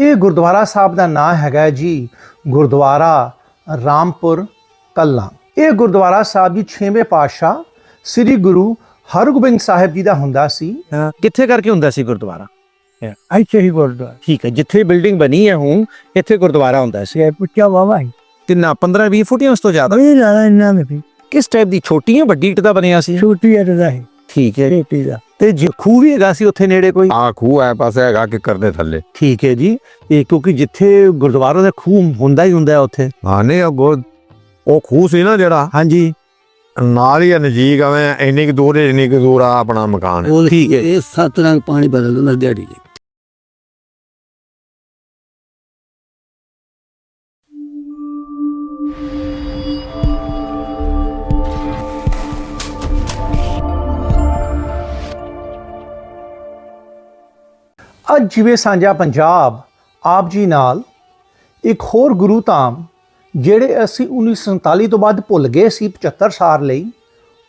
ਇਹ ਗੁਰਦੁਆਰਾ ਸਾਹਿਬ ਦਾ ਨਾਮ ਹੈਗਾ ਹੈ ਜੀ ਗੁਰਦੁਆਰਾ ਰਾਮਪੁਰ ਕੱਲਾ। ਇਹ ਗੁਰਦੁਆਰਾ ਸਾਹਿਬ ਜੀ 6ਵੇਂ ਪਾਤਸ਼ਾਹ ਸ੍ਰੀ ਗੁਰੂ ਹਰਗੋਬਿੰਦ ਸਾਹਿਬ ਜੀ ਦਾ ਹੁੰਦਾ ਸੀ। ਕਿੱਥੇ ਕਰਕੇ ਹੁੰਦਾ ਸੀ ਗੁਰਦੁਆਰਾ? ਇੱਥੇ ਹੀ ਗੁਰਦੁਆਰਾ। ਠੀਕ ਹੈ ਜਿੱਥੇ ਬਿਲਡਿੰਗ ਬਣੀ ਹੈ ਹੁਣ ਇੱਥੇ ਗੁਰਦੁਆਰਾ ਹੁੰਦਾ ਸੀ। ਇਹ ਪੁੱਛਿਆ ਬਾਬਾ ਹੀ। ਕਿੰਨਾ 15 20 ਫੁੱਟ ਉਸ ਤੋਂ ਜ਼ਿਆਦਾ? ਇਹ ਜ਼ਿਆਦਾ ਇੰਨਾ ਨਹੀਂ। ਕਿਸ ਟਾਈਪ ਦੀ? ਛੋਟੀ ਹੈ ਵੱਡੀ ਇੱਟ ਦਾ ਬਣਿਆ ਸੀ? ਛੋਟੀ ਹੈ ਰਦਾ ਹੈ। ਠੀਕ ਹੈ ਛੋਟੀ ਦਾ। ਤੇ ਜੇ ਖੂਹ ਵੀ ਹੈਗਾ ਸੀ ਉੱਥੇ ਨੇੜੇ ਕੋਈ? ਆ ਖੂਹ ਐ ਪਾਸੇ ਹੈਗਾ ਕਿੱਕਰ ਦੇ ਥੱਲੇ। ਠੀਕ ਹੈ ਜੀ। ਇਹ ਕਿਉਂਕਿ ਜਿੱਥੇ ਗੁਰਦੁਆਰਾ ਦਾ ਖੂਹ ਹੁੰਦਾ ਹੀ ਹੁੰਦਾ ਹੈ ਉੱਥੇ। ਹਾਂ ਨਹੀਂ ਉਹ ਗੋ- ਉਹ ਖੂਹ ਸੀ ਨਾ ਜਿਹੜਾ? ਹਾਂਜੀ। ਨਾਲ ਹੀ ਆ ਨਜ਼ਦੀਕ ਆਵੇਂ ਇੰਨੀ ਕੁ ਦੂਰ ਇੰਨੀ ਕੁ ਦੂਰ ਆ ਆਪਣਾ ਮਕਾਨ। ਉਹ ਠੀਕ ਹੈ। ਇਹ ਸੱਤ ਰੰਗ ਪਾਣੀ ਬਦਲ ਦਿੰਦਾ ਦਿਹਾੜੀ ਦੇ। ਅੱਜ ਜਿਵੇਂ ਸਾਂਝਾ ਪੰਜਾਬ ਆਪ ਜੀ ਨਾਲ ਇੱਕ ਹੋਰ ਗੁਰੂ ਧਾਮ ਜਿਹੜੇ ਅਸੀਂ 1947 ਤੋਂ ਬਾਅਦ ਭੁੱਲ ਗਏ ਸੀ 75 ਸਾਲ ਲਈ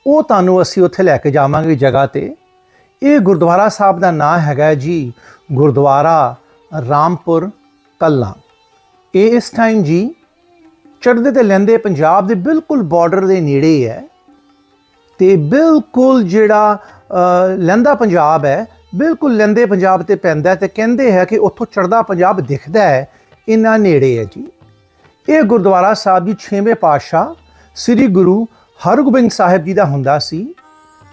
ਉਹ ਤੁਹਾਨੂੰ ਅਸੀਂ ਉੱਥੇ ਲੈ ਕੇ ਜਾਵਾਂਗੇ ਜਗ੍ਹਾ ਤੇ। ਇਹ ਗੁਰਦੁਆਰਾ ਸਾਹਿਬ ਦਾ ਨਾਮ ਹੈਗਾ ਜੀ ਗੁਰਦੁਆਰਾ ਰਾਮਪੁਰ ਕੱਲਾ। ਇਹ ਇਸ ਟਾਈਮ ਜੀ ਚੜ੍ਹਦੇ ਤੇ ਲੈਂਦੇ ਪੰਜਾਬ ਦੇ ਬਿਲਕੁਲ ਬਾਰਡਰ ਦੇ ਨੇੜੇ ਹੈ ਤੇ ਬਿਲਕੁਲ ਜਿਹੜਾ ਅ, ਲਹਿੰਦਾ ਪੰਜਾਬ ਹੈ ਬਿਲਕੁਲ ਲਹਿੰਦੇ ਪੰਜਾਬ ਤੇ ਪੈਂਦਾ ਹੈ ਤੇ ਕਹਿੰਦੇ ਹੈ ਕਿ ਉੱਥੋਂ ਚੜਦਾ ਪੰਜਾਬ ਦਿਖਦਾ ਹੈ, ਇੰਨਾ ਨੇੜੇ ਹੈ ਜੀ। ਇਹ ਗੁਰਦੁਆਰਾ ਸਾਹਿਬ ਜੀ 6ਵੇਂ ਪਾਤਸ਼ਾਹ ਸ੍ਰੀ ਗੁਰੂ ਹਰਗੋਬਿੰਦ ਸਾਹਿਬ ਜੀ ਦਾ ਹੁੰਦਾ ਸੀ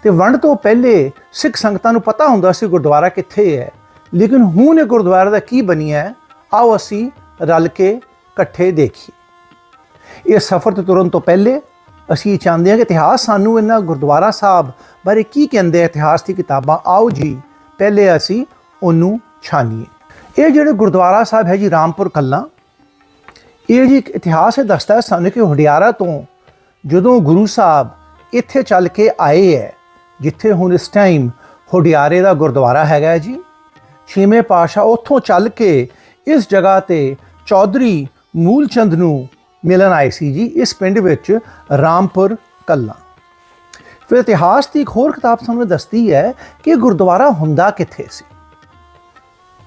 ਤੇ ਵੰਡ ਤੋਂ ਪਹਿਲੇ ਸਿੱਖ ਸੰਗਤਾਂ ਨੂੰ ਪਤਾ ਹੁੰਦਾ ਸੀ ਗੁਰਦੁਆਰਾ ਕਿੱਥੇ ਹੈ। ਲੇਕਿਨ ਹੁਣ ਇਹ ਗੁਰਦੁਆਰਾ ਦਾ ਕੀ ਬਣਿਆ ਹੈ, ਆਓ ਅਸੀਂ ਰਲ ਕੇ ਇਕੱਠੇ ਦੇਖੀਏ। ਇਹ ਸਫ਼ਰ ਤੇ ਤੁਰਨ ਤੋਂ ਪਹਿਲੇ ਅਸੀਂ ਚਾਹੁੰਦੇ ਹਾਂ ਕਿ ਇਤਿਹਾਸ ਸਾਨੂੰ ਇਹਨਾਂ ਗੁਰਦੁਆਰਾ ਸਾਹਿਬ ਬਾਰੇ ਕੀ ਕਹਿੰਦੇ ਇਤਿਹਾਸ ਦੀ ਕਿਤਾਬਾਂ, ਆਓ ਜੀ ਪਹਿਲੇ ਅਸੀਂ ਉਹਨੂੰ ਛਾਨੀਏ। ਇਹ ਜਿਹੜੇ ਗੁਰਦੁਆਰਾ ਸਾਹਿਬ ਹੈ ਜੀ ਰਾਮਪੁਰ ਕੱਲਾ, ਇਹ ਜੀ ਇੱਕ ਇਤਿਹਾਸ ਹੈ ਦੱਸਦਾ ਹੈ ਸਾਨੂੰ ਕਿ ਹੁਡਿਆਰਾ ਤੋਂ ਜਦੋਂ ਗੁਰੂ ਸਾਹਿਬ ਇੱਥੇ ਚੱਲ ਕੇ ਆਏ ਹੈ, ਜਿੱਥੇ ਹੁਣ ਇਸ ਟਾਈਮ ਹੁਡਿਆਰੇ ਦਾ ਗੁਰਦੁਆਰਾ ਹੈਗਾ ਜੀ, ਛੇਵੇਂ ਪਾਸ਼ਾ ਉੱਥੋਂ ਚੱਲ ਕੇ ਇਸ ਜਗ੍ਹਾ ਤੇ ਚੌਧਰੀ ਮੂਲਚੰਦ ਨੂੰ ਮਿਲਣ ਆਏ ਸੀ ਜੀ, ਇਸ ਪਿੰਡ ਵਿੱਚ ਰਾਮਪੁਰ ਕੱਲਾ। ਫਿਰ ਇਤਿਹਾਸ ਦੀ ਇੱਕ ਹੋਰ ਕਿਤਾਬ ਸਾਨੂੰ ਦੱਸਦੀ ਹੈ ਕਿ ਇਹ ਗੁਰਦੁਆਰਾ ਹੁੰਦਾ ਕਿੱਥੇ ਸੀ।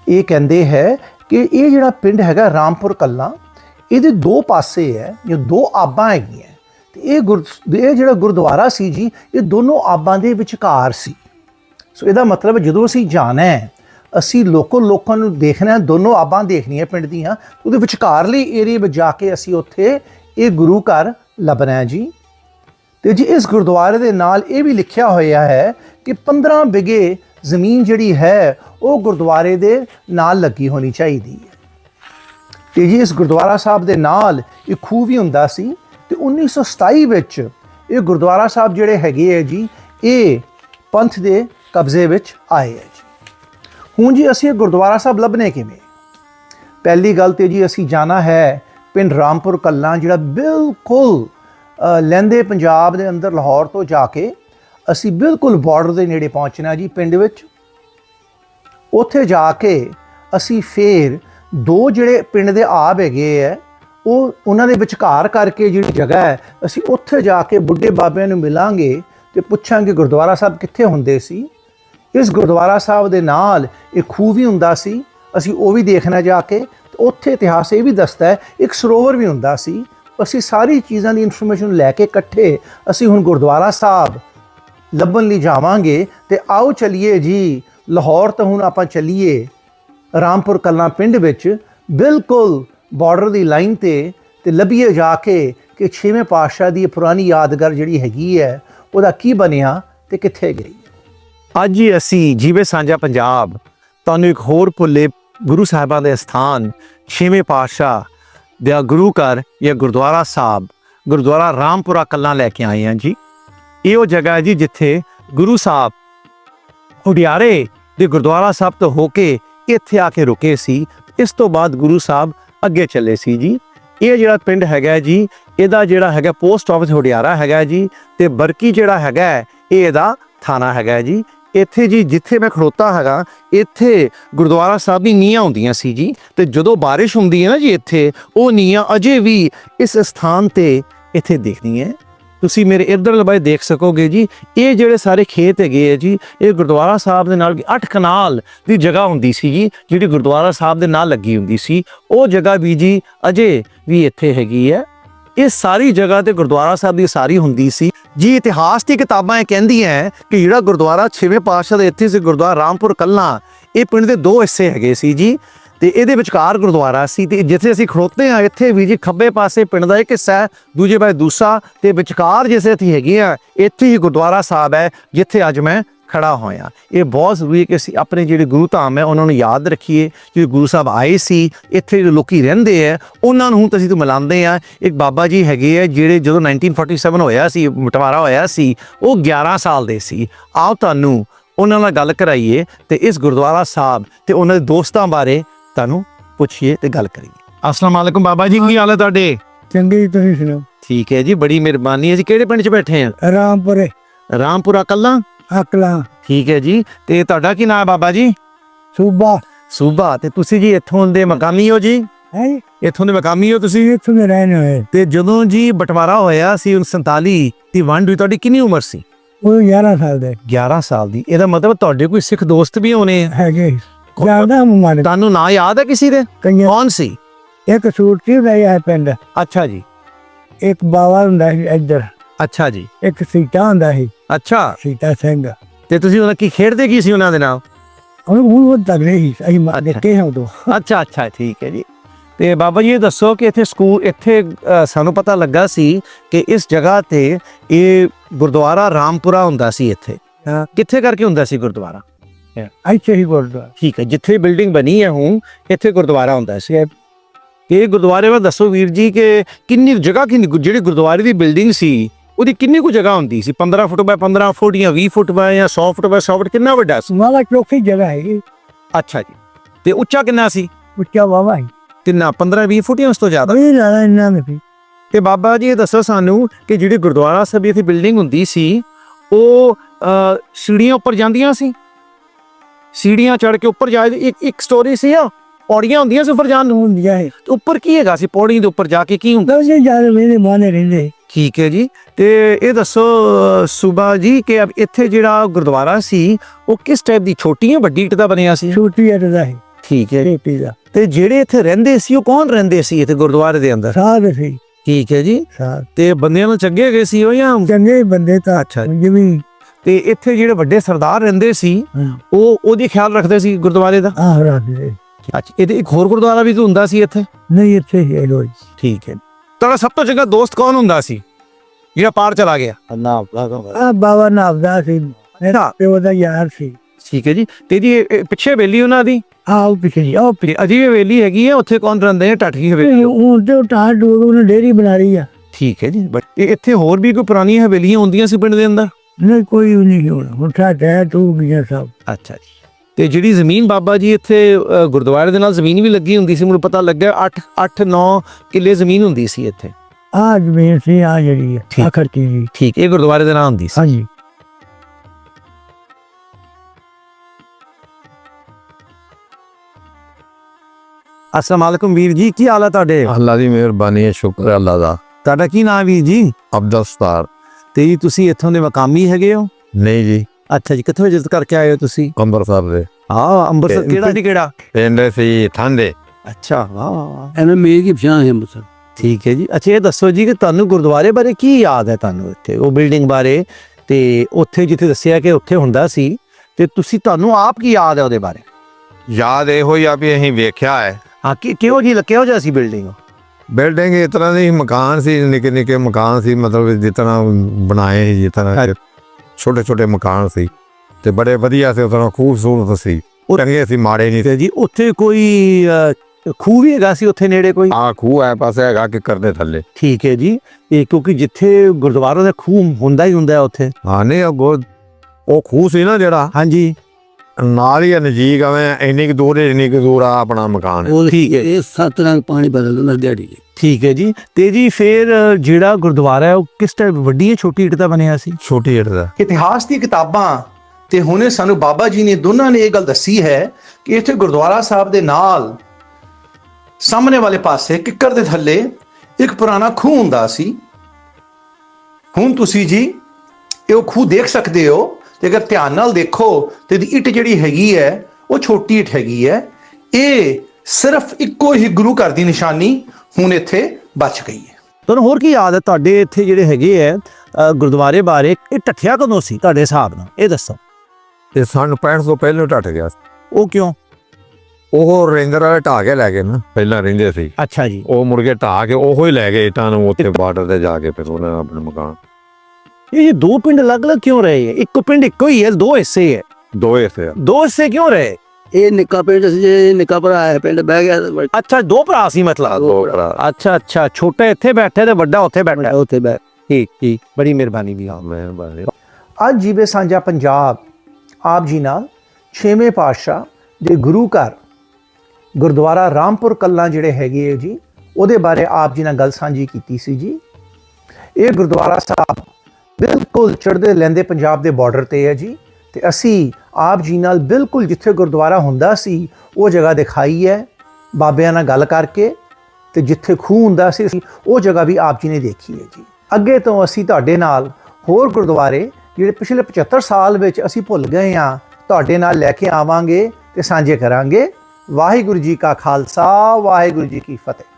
ਇਹ ਕਹਿੰਦੇ ਹੈ ਕਿ ਇਹ ਜਿਹੜਾ ਪਿੰਡ ਹੈਗਾ ਰਾਮਪੁਰ ਕੱਲਾ, ਇਹਦੇ ਦੋ ਪਾਸੇ ਹੈ ਜਾਂ ਦੋ ਆਬਾਂ ਹੈਗੀਆਂ। ਤੇ ਇਹ ਗੁਰ, ਇਹ ਜਿਹੜਾ ਗੁਰਦੁਆਰਾ ਸੀ ਜੀ, ਇਹ ਦੋਨੋਂ ਆਬਾਂ ਦੇ ਵਿਚਕਾਰ ਸੀ। ਸੋ ਇਹਦਾ ਮਤਲਬ ਜਦੋਂ ਅਸੀਂ ਜਾਣਾ ਹੈ, ਅਸੀਂ ਲੋਕਲ ਲੋਕਾਂ ਨੂੰ ਦੇਖਣਾ ਦੋਨੋਂ ਆਬਾਂ ਦੇਖਣੀਆਂ ਪਿੰਡ ਦੀਆਂ, ਉਹਦੇ ਵਿਚਕਾਰਲੀ ਏਰੀਆ ਵਿੱਚ ਜਾ ਕੇ ਅਸੀਂ ਉੱਥੇ ਇਹ ਗੁਰੂ ਘਰ ਲੱਭਣਾ ਜੀ। ਤੇ ਜੀ ਇਸ ਗੁਰਦੁਆਰੇ ਦੇ ਨਾਲ ਇਹ ਵੀ ਲਿਖਿਆ ਹੋਇਆ ਹੈ ਕਿ 15 ਬਿਗੇ ਜ਼ਮੀਨ ਜਿਹੜੀ ਹੈ, ਉਹ ਗੁਰਦੁਆਰੇ ਦੇ ਨਾਲ ਲੱਗੀ ਹੋਣੀ ਚਾਹੀਦੀ ਹੈ। ਤੇ ਜੀ ਇਸ ਗੁਰਦੁਆਰਾ ਸਾਹਿਬ ਦੇ ਨਾਲ ਇੱਕ ਖੂਹ ਵੀ ਹੁੰਦਾ ਸੀ ਤੇ 1927 ਵਿੱਚ ਇਹ ਗੁਰਦੁਆਰਾ ਸਾਹਿਬ ਜਿਹੜੇ ਹੈਗੇ ਹੈ ਜੀ, ਇਹ ਪੰਥ ਦੇ ਕਬਜ਼ੇ ਵਿੱਚ ਆਏ ਹੈ ਜੀ। ਹੁਣ ਜੀ ਅਸੀਂ ਇਹ ਗੁਰਦੁਆਰਾ ਸਾਹਿਬ ਲੱਭਨੇ ਕਿਵੇਂ? ਪਹਿਲੀ ਗੱਲ ਤੇ ਜੀ ਅਸੀਂ ਜਾਣਾ ਹੈ ਪਿੰਡ ਰਾਮਪੁਰ ਕੱਲਾਂ ਜਿਹੜਾ ਬਿਲਕੁਲ ਅ, ਲਹਿੰਦੇ ਪੰਜਾਬ ਦੇ ਅੰਦਰ ਲਾਹੌਰ ਤੋਂ ਜਾ ਕੇ ਅਸੀਂ ਬਿਲਕੁਲ ਬਾਰਡਰ ਦੇ ਨੇੜੇ ਪਹੁੰਚਣਾ ਜੀ ਪਿੰਡ ਵਿੱਚ। ਉੱਥੇ ਜਾ ਕੇ ਅਸੀਂ ਫੇਰ ਦੋ ਜਿਹੜੇ ਪਿੰਡ ਦੇ ਆਬ ਹੈਗੇ ਹੈ ਉਹ ਉਹਨਾਂ ਦੇ ਵਿਚਕਾਰ ਕਰਕੇ ਜਿਹੜੀ ਜਗ੍ਹਾ ਹੈ ਅਸੀਂ ਉੱਥੇ ਜਾ ਕੇ ਬੁੱਢੇ ਬਾਬਿਆਂ ਨੂੰ ਮਿਲਾਂਗੇ ਤੇ ਪੁੱਛਾਂਗੇ ਗੁਰਦੁਆਰਾ ਸਾਹਿਬ ਕਿੱਥੇ ਹੁੰਦੇ ਸੀ। ਇਸ ਗੁਰਦੁਆਰਾ ਸਾਹਿਬ ਦੇ ਨਾਲ ਇੱਕ ਖੂਹ ਵੀ ਹੁੰਦਾ ਸੀ ਅਸੀਂ ਉਹ ਵੀ ਦੇਖਣਾ ਜਾ ਕੇ ਤੇ ਉੱਥੇ ਇਤਿਹਾਸ ਇਹ ਵੀ ਦੱਸਦਾ ਹੈ ਇੱਕ ਸਰੋਵਰ ਵੀ ਹੁੰਦਾ ਸੀ ਅਸੀਂ ਸਾਰੀ ਚੀਜ਼ਾਂ ਦੀ ਇਨਫੋਰਮੇਸ਼ਨ ਲੈ ਕੇ ਇਕੱਠੇ ਅਸੀਂ ਹੁਣ ਗੁਰਦੁਆਰਾ ਸਾਹਿਬ ਲੱਭਣ ਲਈ ਜਾਵਾਂਗੇ ਤੇ ਆਓ ਚਲਿਏ ਜੀ। ਲਾਹੌਰ ਤੋਂ ਹੁਣ ਆਪਾਂ ਚੱਲੀਏ ਰਾਮਪੁਰ ਕਲਾਂ ਪਿੰਡ ਵਿੱਚ। ਬਿਲਕੁਲ ਬਾਰਡਰ ਦੀ ਲਾਈਨ ਤੇ ਤੇ ਲੱਭੀਏ ਜਾ ਕੇ ਕਿ ਛੇਵੇਂ ਪਾਤਸ਼ਾਹ ਦੀ ਪੁਰਾਣੀ ਯਾਦਗਾਰ ਜਿਹੜੀ ਹੈਗੀ ਹੈ, ਉਹਦਾ ਕੀ ਬਣਿਆ ਤੇ ਕਿੱਥੇ ਗਈ। ਅੱਜ ਹੀ ਅਸੀਂ ਜੀਵੇ ਸਾਂਝਾ ਪੰਜਾਬ, ਤੁਹਾਨੂੰ ਇੱਕ ਹੋਰ ਭੁੱਲੇ ਗੁਰੂ ਸਾਹਿਬਾਂ ਦੇ ਸਥਾਨ ਛੇਵੇਂ ਪਾਤਸ਼ਾਹ ਦਾ ਗੁਰੂ ਘਰ ਜਾਂ ਗੁਰਦੁਆਰਾ ਸਾਹਿਬ, ਗੁਰਦੁਆਰਾ ਰਾਮਪੁਰਾ ਕੱਲਾਂ ਲੈ ਕੇ ਆਏ ਹਾਂ ਜੀ। ਇਹ ਉਹ ਜਗ੍ਹਾ ਹੈ ਜੀ ਜਿੱਥੇ ਗੁਰੂ ਸਾਹਿਬ ਹੁਡਿਆਰੇ ਦੇ ਗੁਰਦੁਆਰਾ ਸਾਹਿਬ ਤੋਂ ਹੋ ਕੇ ਇੱਥੇ ਆ ਕੇ ਰੁਕੇ ਸੀ। ਇਸ ਤੋਂ ਬਾਅਦ ਗੁਰੂ ਸਾਹਿਬ ਅੱਗੇ ਚੱਲੇ ਸੀ ਜੀ। ਇਹ ਜਿਹੜਾ ਪਿੰਡ ਹੈਗਾ ਜੀ, ਇਹਦਾ ਜਿਹੜਾ ਹੈਗਾ ਪੋਸਟ ਆਫਿਸ ਹੁਡਿਆਰਾ ਹੈਗਾ ਜੀ ਤੇ ਬਰਕੀ ਜਿਹੜਾ ਹੈਗਾ ਇਹ ਇਹਦਾ ਥਾਣਾ ਹੈਗਾ ਜੀ। ਇੱਥੇ ਜੀ ਜਿੱਥੇ ਮੈਂ ਖੜੋਤਾ ਹੈਗਾ, ਇੱਥੇ ਗੁਰਦੁਆਰਾ ਸਾਹਿਬ ਦੀ ਨੀਹਾਂ ਹੁੰਦੀਆਂ ਸੀ ਜੀ, ਤੇ ਜਦੋਂ ਬਾਰਿਸ਼ ਹੁੰਦੀ ਹੈ ਨਾ ਜੀ ਇੱਥੇ, ਉਹ ਨੀਹਾਂ ਅਜੇ ਵੀ ਇਸ ਸਥਾਨ ਤੇ ਇੱਥੇ ਦਿਖਦੀਆਂ ਹੈ। ਤੁਸੀਂ ਮੇਰੇ ਇਧਰਲੇ ਬਾਈ ਦੇਖ ਸਕੋਗੇ ਜੀ, ਇਹ ਜਿਹੜੇ ਸਾਰੇ ਖੇਤ ਹੈਗੇ ਆ ਜੀ, ਇਹ ਗੁਰਦੁਆਰਾ ਸਾਹਿਬ ਦੇ ਨਾਲ 8 ਕਨਾਲ ਦੀ ਜਗ੍ਹਾ ਹੁੰਦੀ ਸੀ ਜੀ, ਜਿਹੜੀ ਗੁਰਦੁਆਰਾ ਸਾਹਿਬ ਦੇ ਨਾਲ ਲੱਗੀ ਹੁੰਦੀ ਸੀ, ਉਹ ਜਗ੍ਹਾ ਵੀ ਜੀ ਅਜੇ ਵੀ ਇੱਥੇ ਹੈਗੀ ਹੈ। ਇਹ ਸਾਰੀ ਜਗ੍ਹਾ ਤੇ ਗੁਰਦੁਆਰਾ ਸਾਹਿਬ ਦੀ ਸਾਰੀ ਹੁੰਦੀ ਸੀ। ਜੀ, ਇਤਿਹਾਸ ਦੀ ਕਿਤਾਬਾਂ ਇਹ ਕਹਿੰਦੀਆਂ ਹੈ ਕਿ ਜਿਹੜਾ ਗੁਰਦੁਆਰਾ ਛੇਵੇਂ ਪਾਤਸ਼ਾਹ ਦੇ ਇੱਥੇ ਸੀ, ਗੁਰਦੁਆਰਾ ਰਾਮਪੁਰ ਕੱਲਾ, ਇਹ ਪਿੰਡ ਦੇ ਦੋ ਹਿੱਸੇ ਹੈਗੇ ਸੀ ਜੀ। ਤੇ ਇਹਦੇ ਵਿਚਕਾਰ ਗੁਰਦੁਆਰਾ ਸੀ ਤੇ ਜਿੱਥੇ ਅਸੀਂ ਖੜੋਤੇ ਆ ਇੱਥੇ ਵੀ ਜੀ ਖੱਬੇ ਪਾਸੇ ਪਿੰਡ ਦਾ ਇੱਕ ਹਿੱਸਾ ਹੈ, ਦੂਜੇ ਪਾਸੇ ਦੂਸਰਾ, ਤੇ ਵਿਚਕਾਰ ਜਿਸੇ ਅਸੀਂ ਹੈਗੇ ਆ ਇੱਥੇ ਹੀ ਗੁਰਦੁਆਰਾ ਸਾਹਿਬ ਹੈ, ਜਿੱਥੇ ਅੱਜ ਮੈਂ ਖੜਾ ਹੋਇਆ। ਇਹ ਬਹੁਤ ਜ਼ਰੂਰੀ ਹੈ ਕਿ ਅਸੀਂ ਆਪਣੇ ਜਿਹੜੇ ਗੁਰੂ ਧਾਮ ਹੈ ਉਹਨਾਂ ਨੂੰ ਯਾਦ ਰੱਖੀਏ। ਜਿਹੜੇ ਗੁਰੂ ਸਾਹਿਬ ਆਏ ਸੀ ਇੱਥੇ ਜਿਹੜੇ ਲੋਕੀ ਰਹਿੰਦੇ ਆ ਉਹਨਾਂ ਨੂੰ ਹੁਣ ਤੁਸੀਂ ਤੋਂ ਮਿਲਾਉਂਦੇ ਆ ਇੱਕ ਬਾਬਾ ਜੀ ਹੈਗੇ ਆ ਜਿਹੜੇ ਜਦੋਂ 1947 ਹੋਇਆ ਸੀ ਮਟਵਾਰਾ ਹੋਇਆ ਸੀ ਉਹ 11 ਸਾਲ ਦੇ ਸੀ। ਆਓ ਤੁਹਾਨੂੰ ਉਹਨਾਂ ਨਾਲ ਗੱਲ ਕਰਾਈਏ ਤੇ ਇਸ ਗੁਰਦੁਆਰਾ ਸਾਹਿਬ ਤੇ ਉਹਨਾਂ ਦੇ ਦੋਸਤਾਂ ਬਾਰੇ ਤੁਹਾਨੂੰ ਪੁੱਛੀਏ ਤੇ ਗੱਲ ਕਰੀਏ। ਅਸਲਾਮ ਵਾਲੇਕੁਮ ਬਾਬਾ ਜੀ ਕੀ ਹਾਲ ਹੈ ਤੁਹਾਡੇ? ਚੰਗੀ ਜੀ ਤੁਸੀਂ ਸੁਣੋ ਠੀਕ ਹੈ ਜੀ ਬੜੀ ਮਿਹਰਬਾਨੀ। ਹੈ ਜੀ ਕਿਹੜੇ ਪਿੰਡ 'ਚ ਬੈਠੇ ਆ ਰਾਮਪੁਰੇ। ਰਾਮਪੁਰਾ ਕੱਲਾ? ਅਕਲਾ ਠੀਕ ਹੈ ਜੀ। ਤੇ ਤੁਹਾਡਾ ਕੀ ਨਾਮ ਹੈ ਬਾਬਾ ਜੀ? ਸੂਬਾ। ਸੂਬਾ ਤੇ ਤੁਸੀਂ ਜੀ ਇੱਥੋਂ ਦੇ ਮਕਾਮੀ ਹੋ ਜੀ? ਹੈ ਇੱਥੋਂ ਦੇ ਮਕਾਮੀ ਹੋ ਤੁਸੀਂ? ਇੱਥੋਂ ਦੇ ਰਹਿਣ ਹੋਏ ਤੇ ਜਦੋਂ ਜੀ ਬਟਵਾਰਾ ਹੋਇਆ ਸੀ 47 ਦੀ ਵੰਡ ਹੋਈ ਤੁਹਾਡੀ ਕਿੰਨੀ ਉਮਰ ਸੀ? ਉਹ 11 ਸਾਲ ਦੇ। 11 ਸਾਲ ਦੀ। ਇਹਦਾ ਮਤਲਬ ਤੁਹਾਡੇ ਕੋਈ ਸਿੱਖ ਦੋਸਤ ਵੀ ਹੋਣੇ ਹੈਗੇ ਜ਼ਿਆਦਾ ਮੁਮਾਨ ਤੁਹਾਨੂੰ ਨਾਂ ਯਾਦ ਹੈ ਕਿਸੇ ਦੇ? ਕੌਣ ਸੀ? ਇੱਕ ਸੂਟ ਸੀ ਰਹੀ ਪਿੰਡ। ਅੱਛਾ ਜੀ। ਇੱਕ ਬਾਵਾ ਹੁੰਦਾ ਸੀ ਇੱਧਰ। ਅੱਛਾ ਜੀ। ਇੱਕ ਸੀਤਾ ਹੁੰਦਾ ਸੀ। ਅੱਛਾ। ਸੀਤਾ ਸਿੰਘ। ਤੇ ਤੁਸੀਂ ਉਹਨਾਂ ਕੀ ਖੇਡਦੇ ਕੀ ਸੀ ਉਹਨਾਂ ਦੇ ਨਾਲ? ਉਹ ਹੁਣ ਉਹ ਤਗੜੇ ਸੀ। ਅਸੀਂ ਅੱਛਾ। ਦੇਖੇ ਹਾਂ ਉਦੋਂ। ਅੱਛਾ ਅੱਛਾ ਠੀਕ ਹੈ ਜੀ। ਤੇ ਬਾਬਾ ਜੀ ਇਹ ਦੱਸੋ ਕਿ ਇੱਥੇ ਸਕੂਲ ਇੱਥੇ ਸਾਨੂੰ ਪਤਾ ਲੱਗਾ ਸੀ ਕਿ ਇਸ ਜਗ੍ਹਾ ਤੇ ਇਹ ਗੁਰਦੁਆਰਾ ਰਾਮਪੁਰਾ ਹੁੰਦਾ ਸੀ ਇੱਥੇ। ਕਿੱਥੇ ਕਰਕੇ ਹੁੰਦਾ ਸੀ ਗੁਰਦੁਆਰਾ? ਇੱਥੇ ਹੀ ਗੁਰਦੁਆਰਾ। ਠੀਕ ਹੈ ਜਿੱਥੇ ਬਿਲਡਿੰਗ ਬਣੀ ਹੈ ਹੁਣ ਇੱਥੇ ਗੁਰਦੁਆਰਾ ਹੁੰਦਾ ਸੀ। ਇਹ ਗੁਰਦੁਆਰੇ ਬਾਰੇ ਦੱਸੋ ਵੀਰ ਜੀ ਕਿ ਕਿੰਨੀ ਜਗ੍ਹਾ ਕਿੰਨੀ ਜਿਹੜੀ ਗੁਰਦੁਆਰੇ ਦੀ ਬਿਲਡਿੰਗ ਸੀ ਉਹਦੀ ਕਿੰਨੀ ਕੁ ਜਗ੍ਹਾ ਹੁੰਦੀ ਸੀ? 15 ਫੁੱਟ ਬਾਏ 15 ਫੁੱਟ ਜਾਂ 20 ਫੁੱਟ ਬਾਏ ਜਾਂ 100 ਫੁੱਟ ਬਾਏ 100 ਫੁੱਟ ਕਿੰਨਾ ਵੱਡਾ ਸੀ? ਮਾਲਾ ਚੌਕੀ ਜਗ੍ਹਾ ਹੈਗੀ। ਅੱਛਾ ਜੀ। ਤੇ ਉੱਚਾ ਕਿੰਨਾ ਸੀ? ਉੱਚਾ ਬਾਵਾ ਹੈ ਕਿੰਨਾ? 15 20 ਫੁੱਟ ਜਾਂ ਉਸ ਤੋਂ ਜ਼ਿਆਦਾ? ਬੜੀ ਜ਼ਿਆਦਾ ਇੰਨਾ ਨਹੀਂ ਤੇ ਬਾਬਾ ਜੀ ਇਹ ਦੱਸੋ ਸਾਨੂੰ ਕਿ ਜਿਹੜੀ ਗੁਰਦੁਆਰਾ ਸਾਹਿਬ ਦੀ ਬਿਲਡਿੰਗ ਹੁੰਦੀ ਸੀ ਉਹ ਸੀੜੀਆਂ ਉੱਪਰ ਜਾਂਦੀਆਂ ਸੀ? ਸੀੜੀਆਂ ਚੜ ਕੇ ਉੱਪਰ ਜਾ ਇੱਕ ਇੱਕ ਸਟੋਰੀ ਸੀ ਆ? ਪੌੜੀਆਂ ਹੁੰਦੀਆਂ ਸੀ ਉੱਪਰ ਜਾਣ ਨੂੰ? ਹੁੰਦੀਆਂ ਹੈ ਤੇ ਉੱਪਰ ਕੀ ਹੈਗਾ ਸੀ? ਪੌੜੀ ਦੇ ਉੱਪਰ ਜਾ ਕੇ ਕੀ ਹੁੰਦਾ ਦਸੇ ਜ਼ਿਆਦਾ ਮੇਰੇ ਮਾਨੇ ਰਹਿੰਦੇ ਠੀਕ ਹੈ ਜੀ। ਤੇ ਇਹ ਦੱਸੋ ਸੁਬਾ ਜੀ ਕਿ ਅਬ ਇੱਥੇ ਜਿਹੜਾ ਗੁਰਦੁਆਰਾ ਸੀ ਉਹ ਕਿਸ ਟਾਈਪ ਦੀ ਛੋਟੀ ਹੈ ਵੱਡੀ ਇੱਟ ਦਾ ਬਣਿਆ ਸੀ? ਛੋਟੀ ਅੜਦਾ ਹੈ। ਠੀਕ ਹੈ ਛੋਟੀ ਦਾ। ਤੇ ਜਿਹੜੇ ਇੱਥੇ ਰਹਿੰਦੇ ਸੀ ਉਹ ਕੌਣ ਰਹਿੰਦੇ ਸੀ ਇੱਥੇ ਗੁਰਦੁਆਰੇ ਦੇ ਅੰਦਰ? ਸਾਧ ਸੀ। ਠੀਕ ਹੈ ਜੀ। ਤੇ ਬੰਦਿਆਂ ਨੂੰ ਚੰਗੇ ਹੈਗੇ ਸੀ ਉਹ ਜਾਂ ਚੰਗੇ ਬੰਦੇ ਤਾਂ ਅੱਛਾ ਜਿਵੇਂ ਤੇ ਇੱਥੇ ਜਿਹੜੇ ਵੱਡੇ ਸਰਦਾਰ ਰਹਿੰਦੇ ਸੀ ਹਾਂ, ਉਹ ਉਹਦੀ ਖਿਆਲ ਰੱਖਦੇ ਸੀ ਗੁਰਦੁਆਰੇ ਦਾ? ਆਹ ਰੱਖਦੇ। ਅੱਛਾ ਇਹਦੇ ਇੱਕ ਹੋਰ ਗੁਰਦੁਆਰਾ ਵੀ ਤਾਂ ਹੁੰਦਾ ਸੀ ਇੱਥੇ? ਨਹੀਂ ਇੱਥੇ ਹੀ ਲੋਈ ਠੀਕ ਹੈ। ਤੁਹਾਡਾ ਸਭ ਤੋਂ ਚੰਗਾ ਦੋਸਤ ਕੌਣ ਹੁੰਦਾ ਸੀ? ਜਿਹੜਾ ਪਾਰ ਚਲਾ ਗਿਆ। ਨਾ ਆ ਬਾਬਾ ਨਾਵਦਾ ਸੀ। ਮੇਰਾ ਪਿਓ ਦਾ ਯਾਰ ਸੀ। ਠੀਕ ਹੈ ਜੀ। ਤੇ ਜੀ ਇਹ- ਇਹ ਪਿੱਛੇ ਹਵੇਲੀ ਉਹਨਾਂ ਦੀ? ਪਿਛਲੀ ਉਹ ਤੇ ਅਜੀ ਹਵੇਲੀ ਹੈਗੀ ਹੈ ਉੱਥੇ ਕੌਣ ਰਹਿੰਦੇ ਨੇ ਟੱਠੀ ਹਵੇਲੀ? ਉਹ ਤੇ ਟਾਂ ਡੋਰ ਉਹਨੇ ਡੇਰੀ ਬਣਾ ਲਈ ਆ। ਠੀਕ ਹੈ ਜੀ ਬਟ ਇਹ ਇੱਥੇ ਹੋਰ ਵੀ ਕੋਈ ਪੁਰਾਣੀਆਂ ਹਵੇਲੀਆਂ ਹੁੰਦੀਆਂ ਸੀ ਪਿੰਡ ਦੇ ਅੰਦਰ? ਨਹੀਂ ਕੋਈ ਵੀ ਨਹੀਂ ਹੁਣ। ਹੁਣ ਸਾਡਾ ਤੂੰ ਗਿਆ ਸਭ। ਅੱਛਾ ਜੀ। ਤੇ ਜਿਹੜੀ ਜ਼ਮੀਨ ਬਾਬਾ ਜੀ ਇੱਥੇ ਗੁਰਦੁਆਰੇ ਦੇ ਨਾਲ ਜ਼ਮੀਨ ਵੀ ਲੱਗੀ ਹੁੰਦੀ ਸੀ ਮੈਨੂੰ ਪਤਾ ਲੱਗਿਆ 8 8 9 ਕਿੱਲੇ ਜ਼ਮੀਨ ਹੁੰਦੀ ਸੀ ਇੱਥੇ। ਆ ਜ਼ਮੀਨ ਸੀ ਆ ਜਿਹੜੀ। ਆ ਖਰਚੀ ਜੀ। ਠੀਕ ਇਹ ਗੁਰਦੁਆਰੇ ਦੇ ਨਾਲ ਹੁੰਦੀ ਸੀ। ਹਾਂਜੀ। ਅਸਲਾਮ ਵਾਲੇਕੁਮ ਵੀਰ ਜੀ ਕੀ ਹਾਲ ਹੈ ਤੁਹਾਡੇ? ਅੱਲਾ ਦੀ ਮਿਹਰਬਾਨੀ ਹੈ ਸ਼ੁਕਰ ਹੈ ਅੱਲਾ ਦਾ। ਤੁਹਾਡਾ ਕੀ ਨਾਮ ਵੀਰ ਜੀ? ਅਬਦੁਲ ਸਤਾਰ। ਤੇ ਜੀ ਤੁਸੀਂ ਇੱਥੋਂ ਦੇ ਮਕਾਮੀ ਹੈਗੇ ਹੋ? ਨਹੀਂ ਜੀ। ਅੱਛਾ ਜੀ ਕਿੱਥੋਂ ਵਿਜ਼ਿਟ ਕਰਕੇ ਆਏ ਹੋ ਤੁਸੀਂ? ਅੰਮ੍ਰਿਤਸਰ ਦੇ। ਹਾਂ ਅੰਮ੍ਰਿਤਸਰ ਕਿਹੜਾ ਜੀ ਕਿਹੜਾ? ਪਿੰਡ ਸੀ ਠਾਂਡੇ ਅੱਛਾ ਵਾਹ ਵਾਹ ਐਵੇਂ ਮੇਰ ਕੀ ਪਛਾਣ ਹੈ ਮੁਸਲ ਠੀਕ ਹੈ ਜੀ। ਅੱਛਾ ਇਹ ਦੱਸੋ ਜੀ ਕਿ ਤੁਹਾਨੂੰ ਗੁਰਦੁਆਰੇ ਬਾਰੇ ਕੀ ਯਾਦ ਹੈ ਤੁਹਾਨੂੰ ਇੱਥੇ? ਉਹ ਬਿਲਡਿੰਗ ਬਾਰੇ ਤੇ ਉੱਥੇ ਜਿੱਥੇ ਦੱਸਿਆ ਕਿ ਉੱਥੇ ਹੁੰਦਾ ਸੀ ਤੇ ਤੁਸੀਂ ਤੁਹਾਨੂੰ ਆਪ ਕੀ ਯਾਦ ਹੈ ਉਹਦੇ ਬਾਰੇ? ਯਾਦ ਇਹੋ ਹੀ ਆ ਵੀ ਅਸੀਂ ਵੇਖਿਆ ਹੈ। ਹਾਂ ਕਿ ਕਿਹੋ ਜੀ ਕਿਹੋ ਜਿਹਾ ਸੀ ਬਿਲਡਿੰਗ ਬਿਲਡਿੰਗ ਇਸ ਤਰ੍ਹਾਂ ਦੀ ਮਕਾਨ ਸੀ ਨਿੱਕੇ ਨਿੱਕੇ ਮਕਾਨ ਸੀ ਮਤਲਬ ਜਿਸ ਤਰ੍ਹਾਂ ਬਣਾਏ ਸੀ ਜਿਸ ਤਰ੍ਹਾਂ ਛੋਟੇ ਛੋਟੇ ਮਕਾਨ ਸੀ ਤੇ ਬੜੇ ਵਧੀਆ ਸੀ ਤਰ੍ਹਾਂ ਖੂਬਸੂਰਤ ਸੀ। ਉਹ- ਚੰਗੇ ਸੀ ਮਾੜੇ ਨਹੀਂ ਤੇ ਜੀ ਉੱਥੇ ਕੋਈ ਖੂਹ ਵੀ ਹੈਗਾ ਸੀ ਉੱਥੇ ਨੇੜੇ ਕੋਈ? ਆ ਖੂਹ ਹੈ ਪਾਸੇ ਹੈਗਾ ਕਿੱਕਰ ਦੇ ਥੱਲੇ। ਠੀਕ ਹੈ ਜੀ। ਇਹ ਕਿਉਂਕਿ ਜਿੱਥੇ ਗੁਰਦੁਆਰਾ ਦਾ ਖੂਹ ਹੁੰਦਾ ਹੀ ਹੁੰਦਾ ਹੈ ਉੱਥੇ। ਹਾਂ ਨਹੀਂ ਉਹ ਉਹ ਖੂਹ ਸੀ ਨਾ ਜਿਹੜਾ। ਹਾਂਜੀ। ਨਾਲ ਹੀ ਆ ਨਜ਼ਦੀਕ ਆਵੇਂ ਇੰਨੀ ਕੁ ਦੂਰ ਇੰਨੀ ਕੁ ਦੂਰ ਆ ਆਪਣਾ ਮਕਾਨ। ਉਹ ਠੀਕ ਹੈ। ਇਹ ਸੱਤ ਰੰਗ ਪਾਣੀ ਬਦਲ ਦਿੰਦਾ ਦਿਹਾੜੀ ਜੀ ਠੀਕ ਹੈ ਜੀ। ਤੇ ਜੀ ਫਿਰ ਜਿਹੜਾ ਗੁਰਦੁਆਰਾ ਹੈ ਉਹ ਕਿਸ ਟਾਈਪ ਵੱਡੀ ਹੈ ਛੋਟੀ ਇੱਟ ਦਾ ਬਣਿਆ ਸੀ? ਛੋਟੀ ਏਟ ਦਾ। ਇਤਿਹਾਸ ਦੀ ਕਿਤਾਬਾਂ ਤੇ ਹੁਣੇ ਸਾਨੂੰ ਬਾਬਾ ਜੀ ਨੇ ਦੋਨਾਂ ਨੇ ਇਹ ਗੱਲ ਦੱਸੀ ਹੈ ਕਿ ਇੱਥੇ ਗੁਰਦੁਆਰਾ ਸਾਹਿਬ ਦੇ ਨਾਲ ਸਾਹਮਣੇ ਵਾਲੇ ਪਾਸੇ ਕਿੱਕਰ ਦੇ ਥੱਲੇ ਇੱਕ ਪੁਰਾਣਾ ਖੂਹ ਹੁੰਦਾ ਸੀ। ਹੁਣ ਤੁਸੀਂ ਜੀ ਇਹ ਉਹ ਖੂਹ ਦੇਖ ਸਕਦੇ ਹੋ। ਤੇ ਅਗਰ ਧਿਆਨ ਨਾਲ ਦੇਖੋ ਤੇ ਇਹਦੀ ਇੱਟ ਜਿਹੜੀ ਹੈਗੀ ਹੈ ਉਹ ਛੋਟੀ ਇੱਟ ਹੈਗੀ ਹੈ। ਇਹ ਸਿਰਫ ਇੱਕੋ ਹੀ ਗੁਰੂ ਘਰ ਦੀ ਨਿਸ਼ਾਨੀ ਹੁਣ ਇੱਥੇ ਬਚ ਗਈ ਹੈ। ਤੁਹਾਨੂੰ ਹੋਰ ਕੀ ਯਾਦ ਹੈ? ਤੁਹਾਡੇ ਇੱਥੇ ਜਿਹੜੇ ਹੈਗੇ ਹੈ ਗੁਰਦੁਆਰੇ ਬਾਰੇ ਇਹ ਟੱਠਿਆ ਕਦੋਂ ਸੀ? ਤੁਹਾਡੇ ਹਿਸਾਬ ਨਾਲ ਇਹ ਦੱਸੋ। ਤੇ ਸਨ 65 ਤੋਂ ਪਹਿਲਾਂ ਟੱਟ ਗਿਆ ਸੀ। ਉਹ ਕਿਉਂ? ਉਹ ਰੇਂਦਰ ਵਾਲੇ ਢਾਹ ਕੇ ਲੈ ਗਏ ਨਾ ਪਹਿਲਾਂ ਰਹਿੰਦੇ ਸੀ। ਅੱਛਾ ਜੀ। ਉਹ ਕੇ ਢਾਹ ਕੇ ਉਹੋ ਹੀ ਲੈ ਗਏ ਇੱਟਾਂ ਨੂੰ ਉੱਥੇ ਬਾਰਡਰ ਤੇ ਜਾ ਕੇ ਫਿਰ ਉਹਨਾਂ ਆਪਣੇ ਮਕਾਨ ਇਹ ਜੀ ਦੋ ਪਿੰਡ ਅਲੱਗ-ਅਲੱਗ ਕਿਉਂ ਰਹੇ ਹੈ ਇੱਕੋ ਪਿੰਡ ਇੱਕੋ ਹੀ ਹੈ ਦੋ ਹਿੱਸੇ ਹੈ। ਦੋ ਹਿੱਸੇ ਆ। ਦੋ ਹਿੱਸੇ ਕਿਉਂ ਰਹੇ ਇਹ ਨਿੱਕਾ ਪਿੰਡ ਸੀ ਜੇ ਨਿੱਕਾ ਭਰਾ ਹੈ ਪਿੰਡ ਬਹਿ ਗਿਆ। ਤੇ ਅੱਛਾ ਦੋ ਭਰਾ ਸੀ ਮਤਲਬ? ਦੋ ਭਰਾ। ਅੱਛਾ ਅੱਛਾ ਛੋਟਾ ਇੱਥੇ ਬੈਠੇ ਤੇ ਵੱਡਾ ਉੱਥੇ ਬੈਠਾ। ਉੱਥੇ ਬਹਿ ਠੀਕ ਠੀਕ ਬੜੀ ਮਿਹਰਬਾਨੀ ਵੀ ਆ। ਮੈਂ ਬਾਰੇ ਅੱਜ ਜੀਵੇ ਸਾਂਝਾ ਪੰਜਾਬ ਆਪ ਜੀ ਨਾਲ ਛੇਵੇਂ ਪਾਤਸ਼ਾਹ ਦੇ ਗੁਰੂ ਘਰ ਗੁਰਦੁਆਰਾ ਰਾਮਪੁਰ ਕੱਲਾਂ ਜਿਹੜੇ ਹੈਗੇ ਆ ਜੀ ਉਹਦੇ ਬਾਰੇ ਆਪ ਜੀ ਨਾਲ ਗੱਲ ਸਾਂਝੀ ਕੀਤੀ ਸੀ ਜੀ। ਇਹ ਗੁਰਦੁਆਰਾ ਸਾਹਿਬ ਬਿਲਕੁਲ ਚੜ੍ਹਦੇ ਲੈਂਦੇ ਪੰਜਾਬ ਦੇ ਬਾਰਡਰ ਤੇ ਹੈ ਜੀ। ਤੇ ਅਸੀਂ ਆਪ ਜੀ ਨਾਲ ਬਿਲਕੁਲ ਜਿੱਥੇ ਗੁਰਦੁਆਰਾ ਹੁੰਦਾ ਸੀ, ਉਹ ਜਗ੍ਹਾ ਦਿਖਾਈ ਹੈ। ਬਾਬਿਆਂ ਨਾਲ ਗੱਲ ਕਰਕੇ ਤੇ ਜਿੱਥੇ ਖੂਹ ਹੁੰਦਾ ਸੀ ਉਹ ਜਗ੍ਹਾ ਵੀ ਆਪ ਜੀ ਨੇ ਦੇਖੀ ਹੈ ਜੀ। ਅੱਗੇ ਤੋਂ ਅਸੀਂ ਤੁਹਾਡੇ ਨਾਲ ਹੋਰ ਗੁਰਦੁਆਰੇ ਜਿਹੜੇ ਪਿਛਲੇ 75 ਸਾਲ ਵਿੱਚ ਅਸੀਂ ਭੁੱਲ ਗਏ ਆ ਤੁਹਾਡੇ ਨਾਲ ਲੈ ਕੇ ਆਵਾਂਗੇ ਤੇ ਸਾਂਝੇ ਕਰਾਂਗੇ। ਵਾਹਿਗੁਰੂ ਜੀ ਕਾ ਖਾਲਸਾ, ਵਾਹਿਗੁਰੂ ਜੀ ਕੀ ਫਤਿਹ।